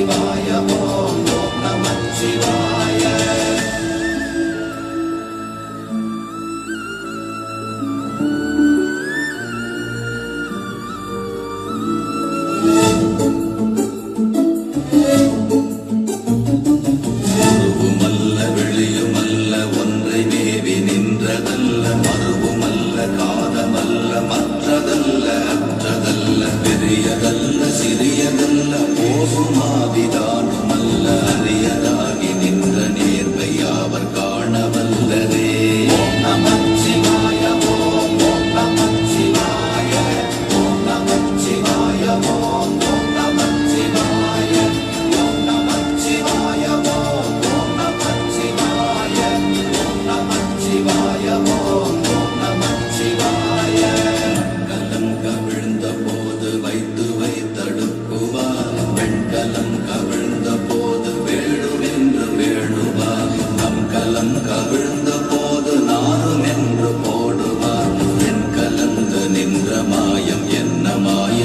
శివాయ ఓం నమ శివాయ. என்ன மாயம் என்ன மாயம்?